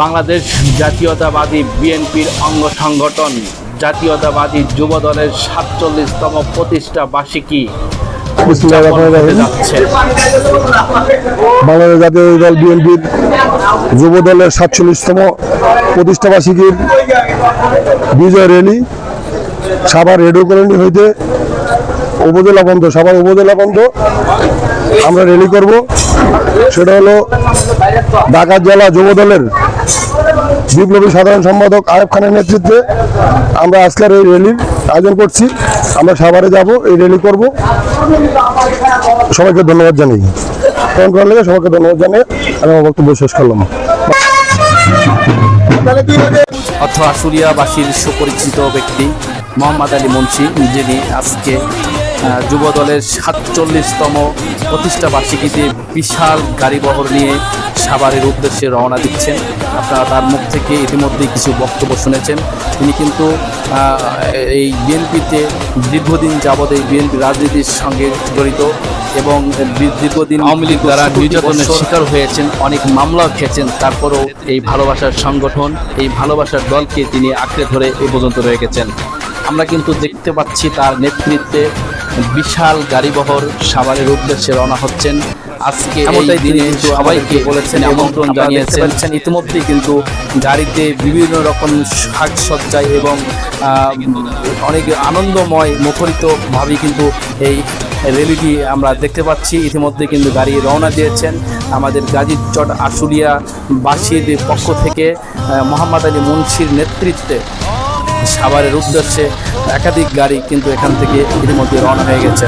বাংলাদেশ জাতীয়তাবাদী বিএনপির অঙ্গ সংগঠন জাতীয়তাবাদী যুব দলের সাতচল্লিশতম প্রতিষ্ঠা বার্ষিকী বাংলাদেশ জাতীয় দল বিএনপির যুব দলের সাতচল্লিশতম প্রতিষ্ঠাবার্ষিকীর বিজয় র্যালি সাভার রেডিও কলোনি হইতে উপজেলা বন্ধ সাভার উপজেলা বন্ধ আমরা র্যালি করব। সেটা হলো ঢাকা জেলা যুব দলের বিপ্লবী সাধারণ সম্পাদক আয়ব খানের নেতৃত্বে আমরা আজকের এই র্যালির আয়োজন করছি। আমরা সাভারে যাব, এই র্যালি করব। সবাইকে ধন্যবাদ জানাই ফোন করার লেগে সবাইকে ধন্যবাদ জানিয়ে আমি আমার বক্তব্য শেষ করলাম। অর্থ আশুলিয়াবাসীর সুপরিচিত ব্যক্তি মোহাম্মদ আলী মুন্সি যিনি আজকে যুব দলের সাতচল্লিশতম প্রতিষ্ঠা বার্ষিকীতে বিশাল গাড়িবহর নিয়ে সাভারের উদ্দেশ্যে রওনা দিচ্ছেন। আপনারা তার মুখ থেকে ইতিমধ্যেই কিছু বক্তব্য শুনেছেন। তিনি কিন্তু এই বিএনপিতে দীর্ঘদিন যাবৎ এই বিএনপি রাজনীতির সঙ্গে জড়িত এবং দীর্ঘদিন আওয়ামী লীগ দ্বারা নির্যাতনের শিকার হয়েছেন অনেক মামলাও খেয়েছেন তারপরেও এই ভালোবাসার সংগঠন এই ভালোবাসার দলকে তিনি আঁকড়ে ধরে এ পর্যন্ত রয়ে গেছেন আমরা কিন্তু দেখতে পাচ্ছি তার নেতৃত্বে বিশাল গাড়িবহর সাভারের উদ্দেশ্যে রওনা হচ্ছেন। আজকে এই দিনে সবাইকে বলেছেন আমন্ত্রণ জানিয়েছেন। ইতিমধ্যেই কিন্তু গাড়িতে বিভিন্ন রকম সাজসজ্জায় এবং অনেক আনন্দময় মুখরিত ভাবে কিন্তু এই র্যালিটি আমরা দেখতে পাচ্ছি। ইতিমধ্যে কিন্তু গাড়ি রওনা দিয়েছেন আমাদের গাজীর চট আশুলিয়া বাসীর পক্ষ থেকে মোহাম্মদ আলী মুন্সির নেতৃত্বে। সাভারের উদ্দেশ্যে একাধিক গাড়ি কিন্তু এখান থেকে ইতিমধ্যে রওনা হয়ে গেছে।